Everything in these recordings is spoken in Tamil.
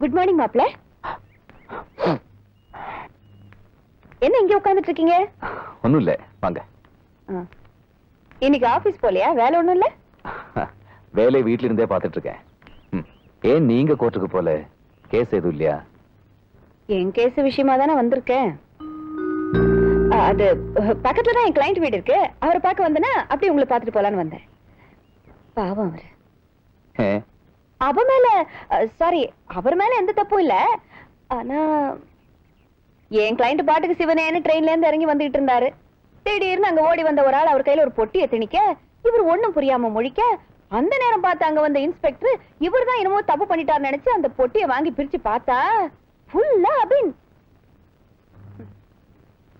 குட் மார்னிங் மாப்ள என்ன இங்க உட்கார்ந்துட்டு இருக்கீங்க ஒண்ணும் இல்ல வாங்க. இன்னைக்கு ஆபீஸ் போலையா? வேலை ஒண்ணும் இல்ல வேலையை வீட்ல இருந்தே பார்த்துட்டு இருக்கேன். ஏன் நீங்க கோர்ட்டுக்கு போல? கேஸ் எதுவும் இல்லையா? என் கேஸ் விஷயமா தானே வந்திருக்கேன் அது பக்கத்துல தான் என் கிளைண்ட் வீடு இருக்கு. அவரை பார்க்க வந்தேன்னா அப்படியே உங்களை பார்த்துட்டு போலான்னு வந்தேன். பாவம் அவரு. அவ மேல சாரி அவர் மேல எந்த தப்பும் இல்ல. ஆனா என் கிளைண்ட் பாட்டுக்கு சிவனேன்னு ட்ரெயின்ல இருந்து இறங்கி வந்துகிட்டு இருந்தாரு. திடீர்னு அங்க ஓடி வந்த ஒரு ஆள் அவர் கையில ஒரு பொட்டியை திணிக்க இவர் ஒண்ணும் புரியாம முழிக்க அந்த நேரம் பார்த்து அங்க வந்த இன்ஸ்பெக்டர் இவர் தான் என்னமோ தப்பு பண்ணிட்டாருன்னு நினைச்சு அந்த பொட்டியை வாங்கி பிரிச்சு பார்த்தா ஃபுல்லா அபின்.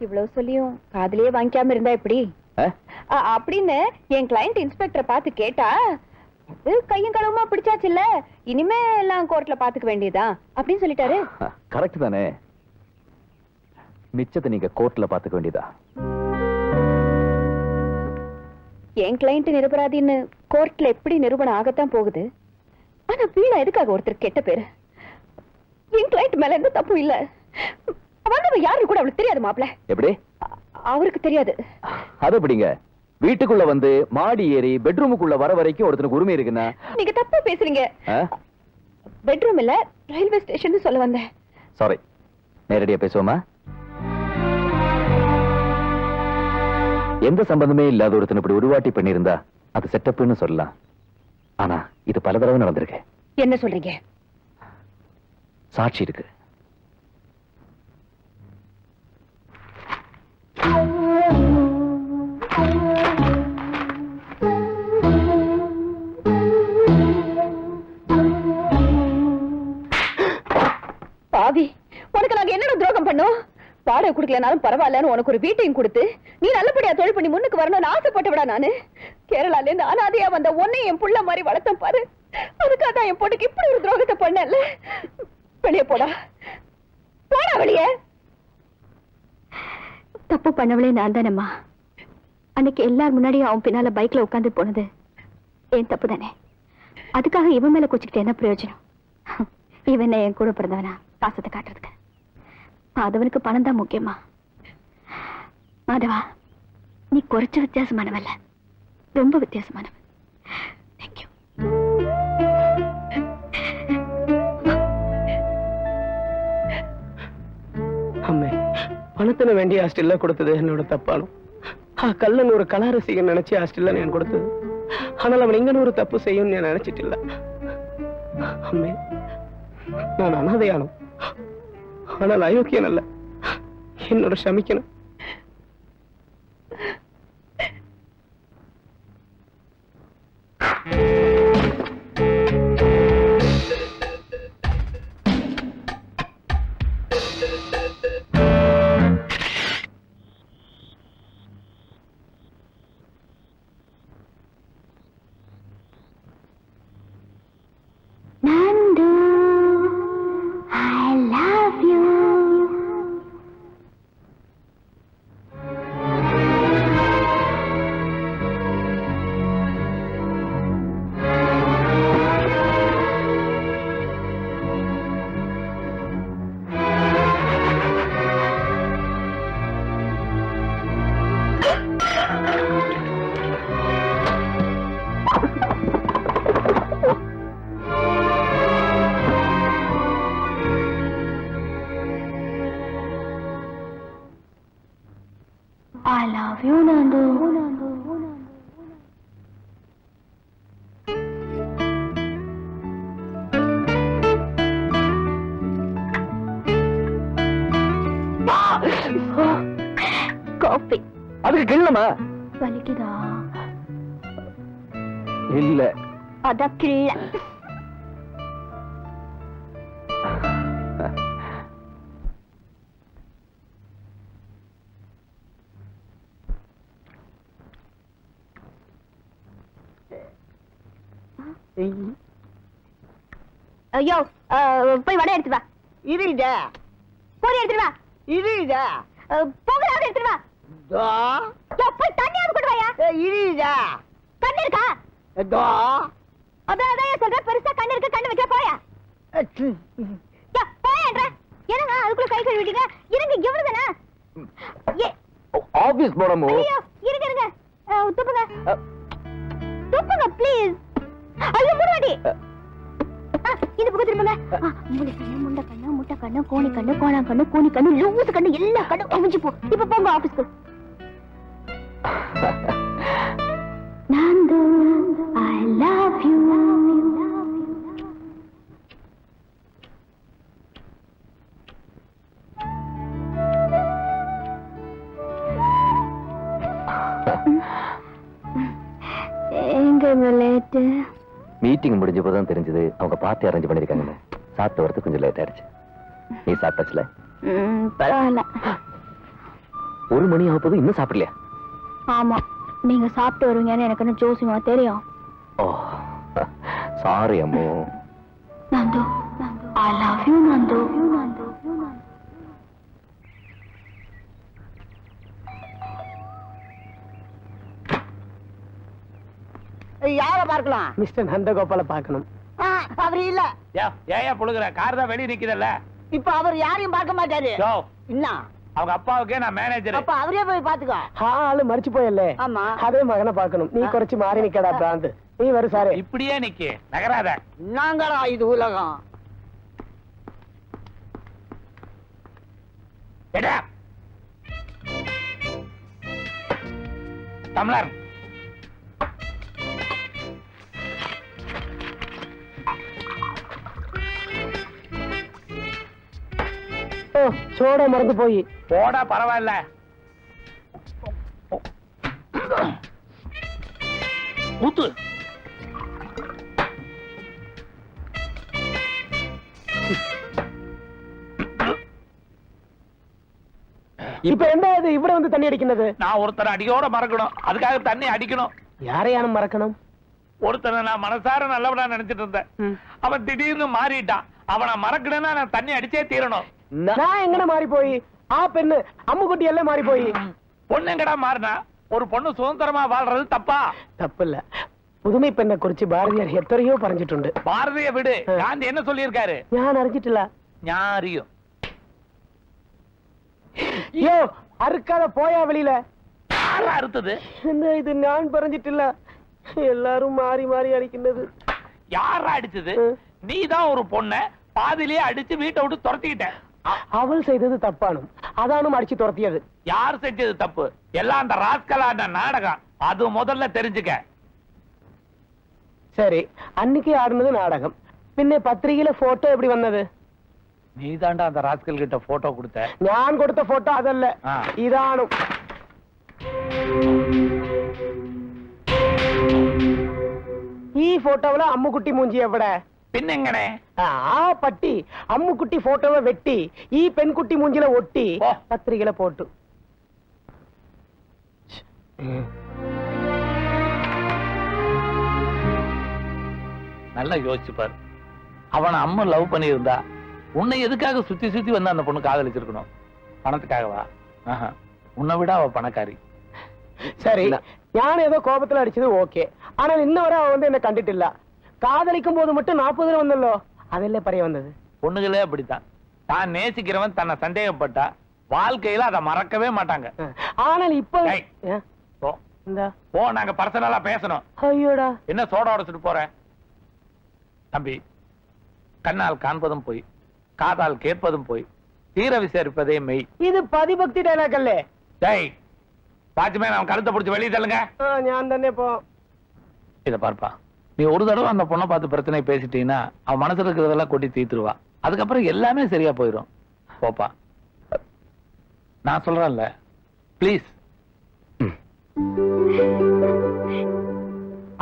இவ்வளவு சொல்லியும் காதுலயே வாங்கிக்காம இருந்தா எப்படி? அப்படின்னு என் கிளைண்ட் இன்ஸ்பெக்டரை பார்த்து கேட்டா அது கையும் களவுமா பிடிச்சாச்சுல்ல? இனிமே எல்லாம் கோர்ட்ல பாத்துக்க வேண்டியதா? அப்படின்னு சொல்லிட்டாரு. கரெக்ட் தானே. மிச்சத்தை நீங்க கோர்ட்ல பாத்துக்க வேண்டியதா? என் கிளைண்ட் நிரபராதின்னு கோர்ட்ல எப்படி நிரூபணம் ஆகத்தான் போகுது? ஆனா வீணா எதுக்காக ஒருத்தர் கெட்ட பேரு? என் கிளைண்ட் மேல எந்த தப்பும் இல்ல. வந்தவன் யாருன்னு கூட அவளுக்கு தெரியாது மாப்ள எப்படி? அவருக்கு தெரியாது. அது எப்படிங்க வீட்டுக்குள்ள வந்து மாடி ஏறி பெட்ரூமுக்குள்ள வர வரைக்கும் ஒருத்தனுக்கு உரிமை இருக்குன்னா? நீங்க தப்பா பேசுறீங்க? பெட்ரூம் இல்ல ரயில்வே ஸ்டேஷன் சொல்ல வந்தேன். சாரி நேரடியா பேசுவோமா? எந்த சம்பந்தமே இல்லாத ஒருத்தன் இப்படி உருவாட்டி பண்ணியிருந்தா அது செட்டப்னு சொல்லலாம். ஆனா இது பல தடவை நடந்திருக்கு. என்ன சொல்றீங்க? சாட்சி இருக்கு. பாவி. உனக்கு நாங்க என்னடா துரோகம் பண்ணோம்? வாடகை கொடுக்கலனாலும் பரவாயில்லன்னு உனக்கு ஒரு வீட்டையும் கொடுத்து நீ நல்லபடியா தொழில் பண்ணி முன்னுக்கு வரணும்னு ஆசைப்பட்டவிடா நானு? கேரளால இருந்து அனாதையா வந்த உன்னை என் புள்ள மாதிரி வளர்த்தேன் பாரு. அதுக்காக தான் என் பொண்ணுக்கு இப்படி ஒரு துரோகத்தை பண்ணல வெளியே போடா. போடா வெளியே. தப்பு பண்ணவளே நான் தானம்மா. அன்னைக்கு எல்லார் முன்னாடியும் அவன் பின்னால பைக்ல உட்காந்து போனது ஏன் தப்பு தானே. அதுக்காக இவன் மேல குச்சிக்கிட்டு என்ன பிரயோஜனம்? இவன் என் கூட பிறந்தவனா? பாசத்தை காட்டுறதுக்கு. மாதவனுக்கு பணம் தான் முக்கியமா? மாதவா நீ குறைச்ச வித்தியாசமானவல்ல. ரொம்ப வித்தியாசமானவன் தேங்க்யூ அம்மே பணத்தின வேண்டிய ஹாஸ்டல்ல கொடுத்தது என்னோட தப்பாலும் கல்லன் ஒரு கலா ரசிகன் நினைச்சு ஹாஸ்டல்ல நான் கொடுத்தது. ஆனால் அவன் இங்கன்னு ஒரு தப்பு செய்யும் நான் நினைச்சிட்டு இல்ல அம்மே நான் அனாதையானோம் ஆனால் அயோக்கியன் அல்ல. என்னோட சமிக்கணும். I love you, Nandu. Coffee அதுக்கு கிள்ளமா வலிக்குதா? இல்ல. அதான் கிள்ள ஐயோ போய் வடை எடுத்து வா. இருடா போய் எடுத்துட்டு வா. இருடா அஹ், போகலாவது எடுத்துட்டு வா. யோ, போய் தண்ணியாவது கொண்டு வாயா. இருடா கண்ணு இருக்கா? அதான் அதான் சொல்றேன் பெருசா கண்ணு இருக்கு கண்ணு வைக்க போயா? என்னங்க அதுக்குள்ள கை கழுவிட்டீங்க இருங்க எவ்வளவுதானே ஏ. ஆபீஸ் போனமோ இருங்க இருங்க. துப்புங்க. துப்புங்க ப்ளீஸ். ஐயோ முன்னாடி இந்த பக்கம் திரும்புங்க. மூளை கண்ணு முண்டை கண்ணு முட்டை கண்ணு கோணி கண்ணு கோணா கண்ணு கூனி கண்ணு லூசு கண்ணு எல்லா கண்ணு அவிஞ்சு போ. இப்ப போங்க ஆபீஸ்க்கு நந்து ஐ லவ் யூ எங்க லேட்டு மீட்டிங் முடிஞ்ச போதுதான் தெரிஞ்சது. அவங்க பார்ட்டி அரேஞ்ச் பண்ணிருக்காங்கன்னு. சாப்பிட்ட வரது கொஞ்சம் லேட் ஆயிடுச்சு. நீ சாப்பிட்டாச்சுல? பரவாயில்ல. ஒரு மணி ஆக போது இன்னும் சாப்பிடலையா? ஆமா. நீங்க சாப்பிட்டு வருவீங்கன்னு எனக்கு என்ன ஜோசியமா தெரியும். ஓ sorry Ammu. Nandu I love you Nandu Nandu யார பார்க்கலாம்? மிஸ்டர் நந்தகோபால பார்க்கணும். அவர் இல்ல. ஏன் புழுகுற? கார் தான் வெளிய நிக்குதல்ல. இப்ப அவர் யாரையும் பார்க்க மாட்டாரு. என்ன அவங்க அப்பாவுக்கே நான் மேனேஜர் அப்ப அவரே போய் பாத்துக்கோ ஆளு மறிச்சு போயல்லே. ஆமா. அதே மகனை பார்க்கணும். நீ குறைச்சு மாறி நிக்கடா பிராந்து. நீ வரு சாரே. இப்படியே நிக்கு. நகராத. நாங்களா இது உலகம்? தமிழர். சோட மறந்து போய். போடா பரவாயில்ல. ஊத்து இப்ப என்ன இது? இவட வந்து தண்ணி அடிக்கிறது. நான் ஒருத்தரை அடியோட மறக்கணும். அதுக்காக தண்ணி அடிக்கணும். யாரையானும் மறக்கணும்? ஒருத்தனை நான் மனசார நல்லவனா நினைச்சிட்டு இருந்தேன். அவன் திடீர்னு மாறிட்டான். அவனை மறக்கணும்னா நான் தண்ணி அடிச்சே தீரணும். நான் எங்கன மாறி போய் ஆ பெண்ணு அம்முக்குட்டி எல்லாம் மாறி போய் பொண்ணு எங்கடா மாறினா? ஒரு பொண்ணு சுதந்திரமா வாழ்றது தப்பா? தப்பு இல்ல புதுமை பெண்ணை குறிச்சு பாரதியார் எத்தனையோ பறஞ்சிட்டு பாரதிய விடு. காந்தி என்ன சொல்லியிருக்காரு? ஞான் அறிஞ்சிட்டுல? ஞான் அறியும் ஐயோ அறுக்காத போயா வெளியில. அறுத்தது? என்ன இது நான் பறஞ்சிட்டுல? எல்லாரும் மாறி மாறி அடிக்கின்றது. யாரா அடிச்சது? நீதான் ஒரு பொண்ண பாதிலேயே அடிச்சு வீட்டை விட்டு துரத்திக்கிட்ட. அவள் செய்தது தப்பானும் அதானும் அடிச்சு துரத்தியது யார் செஞ்சது தப்பு எல்லாம் அந்த ராஸ்கலான நாடகம் அது முதல்ல தெரிஞ்சுக்க சரி அன்னைக்கு ஆடுனது நாடகம் பின்ன பத்திரிகையில போட்டோ எப்படி வந்தது நீ தாண்டா அந்த ராஸ்கல் கிட்ட போட்டோ கொடுத்த ഞാൻ കൊടുത്ത ഫോട്ടോ അതല്ല ആ. ഇതാണ് ഈ ഫോട്ടോവില് അമ്മുക്കുട്ടി മൂഞ്ചി എവിടെ பின்னங்கனே ஆ பட்டி. அம்முக்குட்டி போட்டோவை வெட்டி ஈ பெண்குட்டி மூஞ்சில ஒட்டி பத்திரிகையில போட்டு. நல்லா யோசிச்சுப்பார் அவனை அம்மா லவ் பண்ணியிருந்தா உன்னை எதுக்காக சுத்தி சுத்தி வந்து அந்த பொண்ணு காதலிச்சிருக்கணும்? பணத்துக்காகவா? உன்னை விட அவ பணக்காரி. சரி. யானை ஏதோ கோபத்துல அடிச்சது ஓகே. ஆனா இன்ன வரை அவ வந்து என்ன கண்டுட்டு இல்ல. காதலிக்கும் போது மட்டும் நாற்பதுல வந்தல்லோ? அதெல்லாம் பறைய வந்தது. பொண்ணுகளே அப்படித்தான். தான் நேசிக்கிறவன் தன்னை சந்தேகப்பட்டா வாழ்க்கையில அதை மறக்கவே மாட்டாங்க. ஆனால் இப்ப போ. நாங்க பர்சனலா பேசணும். ஐயோடா. என்ன சோட உடச்சிட்டு போறேன் தம்பி கண்ணால் காண்பதும் போய் காதால் கேட்பதும் போய் தீர விசாரிப்பதே மெய். இது பதிபக்தி டைலாக் டேய் பாத்துமே நான் கழுத்தை பிடிச்சி வெளியே தள்ளுங்க. நான் தானே போ. இதை பார்ப்பா. நீ ஒரு தடவை அந்த பொண்ணை பார்த்து பிரச்சனை பேசிட்டீங்கன்னா அவன் மனசுல இருக்கிறதெல்லாம் கொட்டி தீத்துருவா அதுக்கப்புறம் எல்லாமே சரியா போயிடும் போப்பா. நான் சொல்றேன்ல. ப்ளீஸ்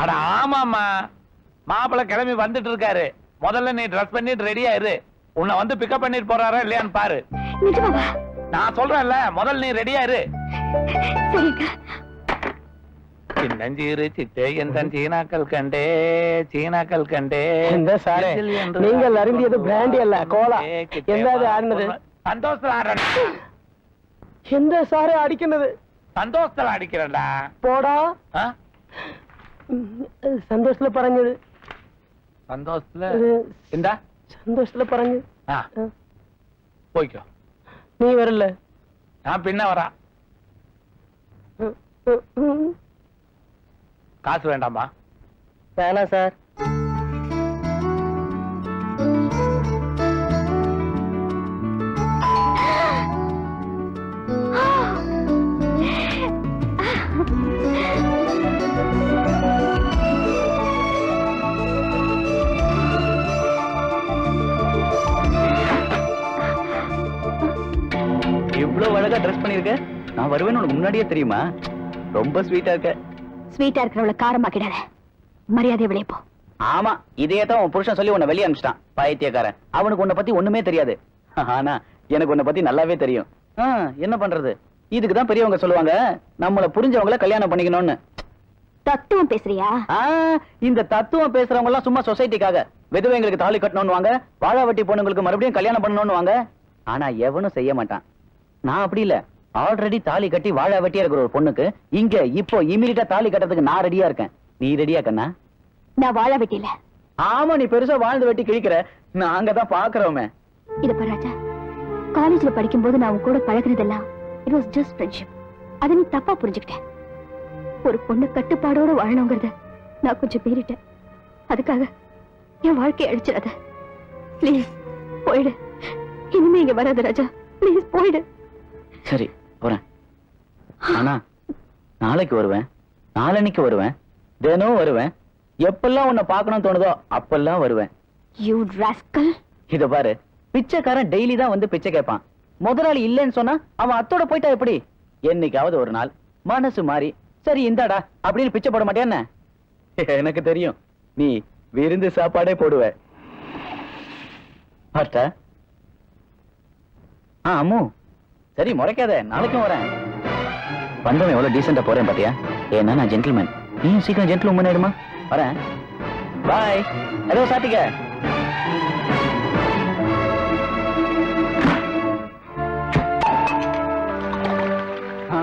அட ஆமாமா மாப்பிள்ளை கிளம்பி வந்துட்டு இருக்காரு. முதல்ல நீ ட்ரெஸ் பண்ணிட்டு ரெடியா இரு உன்னை வந்து பிக்கப் பண்ணிட்டு போறாரா இல்லையான்னு பாரு. நான் சொல்றேன்ல முதல்ல நீ ரெடியா இரு சரிங்க சின்னஞ்சீரு சிட்டே எந்தன் சீனாக்கள் கண்டே சீனாக்கள் கண்டே. இந்த சாரே நீங்கள் அருந்தியது பிராண்டி அல்ல கோலா. என்னது ஆடினது? சந்தோஷத்தில் எந்த சாரே அடிக்கிறது சந்தோஷத்தில் அடிக்கிறடா போடா. சந்தோஷத்துல பறஞ்சது. சந்தோஷத்துல? இந்த. சந்தோஷத்துல பறஞ்சு போய்க்கோ. நீ வரல. நான் பின்ன வரா. காசு வேண்டாமா? வேணாம் சார். இவ்வளவு அழகா ட்ரெஸ் பண்ணிருக்க? நான் வருவேன்னு உனக்கு முன்னாடியே தெரியுமா? ரொம்ப ஸ்வீட்டா இருக்க. ஸ்வீட்டா இருக்கிறவள காரமாக்கிடாத. மரியாதை வெளியே போ ஆமா தான் உன் புருஷன் சொல்லி உன்னை வெளியே அனுப்பிச்சிட்டான். பைத்தியக்காரன். அவனுக்கு உன்னை பத்தி ஒண்ணுமே தெரியாது. ஆனா எனக்கு உன்னை பத்தி நல்லாவே தெரியும். என்ன பண்றது? இதுக்கு தான் பெரியவங்க சொல்லுவாங்க நம்மள புரிஞ்சவங்கள கல்யாணம் பண்ணிக்கணும்னு. தத்துவம் பேசுறியா? இந்த தத்துவம் பேசுறவங்க எல்லாம் சும்மா சொசைட்டிக்காக. விதவைங்களுக்கு தாலி கட்டணும்னு வாங்க வாழாவட்டி பொண்ணுங்களுக்கு மறுபடியும் கல்யாணம் பண்ணணும்னு வாங்க. ஆனா எவனும் செய்ய மாட்டான். நான் அப்படி இல்ல. ஆல்ரெடி தாலி கட்டி வாழா வெட்டியா இருக்கிற ஒரு பொண்ணுக்கு இங்க இப்போ இமீடியட்டா தாலி கட்டுறதுக்கு நான் ரெடியா இருக்கேன். நீ ரெடியா கண்ணா? நான் வாழ வெட்டில ஆமா நீ பெருசா வாழ்ந்து வெட்டி கிழிக்கிற. நாங்க தான் பாக்குறோமே இத பாரு ராஜா. காலேஜ்ல படிக்கும்போது நான் உன் கூட பழகுனதெல்லாம் இட் வாஸ் ஜஸ்ட் ஃப்ரெண்ட்ஷிப் அதை நீ தப்பா புரிஞ்சுக்கிட்ட. ஒரு பொண்ணு கட்டுப்பாடோட வாழணுங்கிறத நான் கொஞ்சம் மீறிட்டேன். அதுக்காக என் வாழ்க்கையை அழிச்சிடாத. ப்ளீஸ் போயிடு. இனிமே இங்க வராத ராஜா. ப்ளீஸ் போயிடு. சரி. போறேன். ஆனா நாளைக்கு வருவேன். நாளன்னைக்கு வருவேன். தினம் வருவேன். எப்பெல்லாம் உன்னை பார்க்கணும் தோணுதோ அப்பெல்லாம் வருவேன். யூ ராஸ்கல் இத பாரு பிச்சைக்காரன் டெய்லி தான் வந்து பிச்சை கேட்பான். முதலாளி இல்லைன்னு சொன்னா அவன் அத்தோட போயிட்டா எப்படி? என்னைக்காவது ஒரு நாள் மனசு மாறி சரி இந்தாடா அப்படின்னு பிச்சை போட மாட்டேன்னு எனக்கு தெரியும். நீ விருந்து சாப்பாடே போடுவ. பார்த்த ஆ அம்மு. சரி முறைக்காத. நாளைக்கும் வரேன். வந்தவன் எவ்வளவு டீசெண்டா போறேன் பாத்தியா? ஏன்னா நான் ஜென்டில்மேன் நீயும் சீக்கிரம் ஜென்டில் உமன் ஆயிடுமா? வரேன். பாய் சாப்பிட்டுக்க ஆ.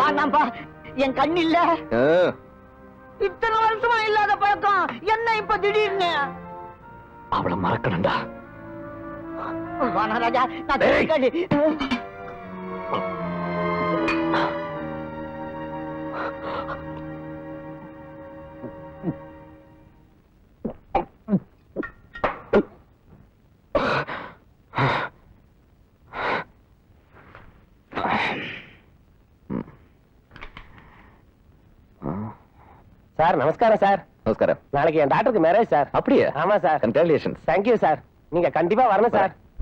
வாண்டாம்பா என் கண் இல்ல இத்தனை வருஷமா இல்லாத பழக்கம். என்ன இப்ப திடீர்னு? அவளை மறக்கணும்டா. நான் சார் நமஸ்காரம் சார். நமஸ்காரம். நாளைக்கு என் டாக்டருக்கு மேரேஜ் சார். அப்படியா? ஆமா சார். Congratulations thank you sir. நீங்க கண்டிப்பா வரணும் சார்.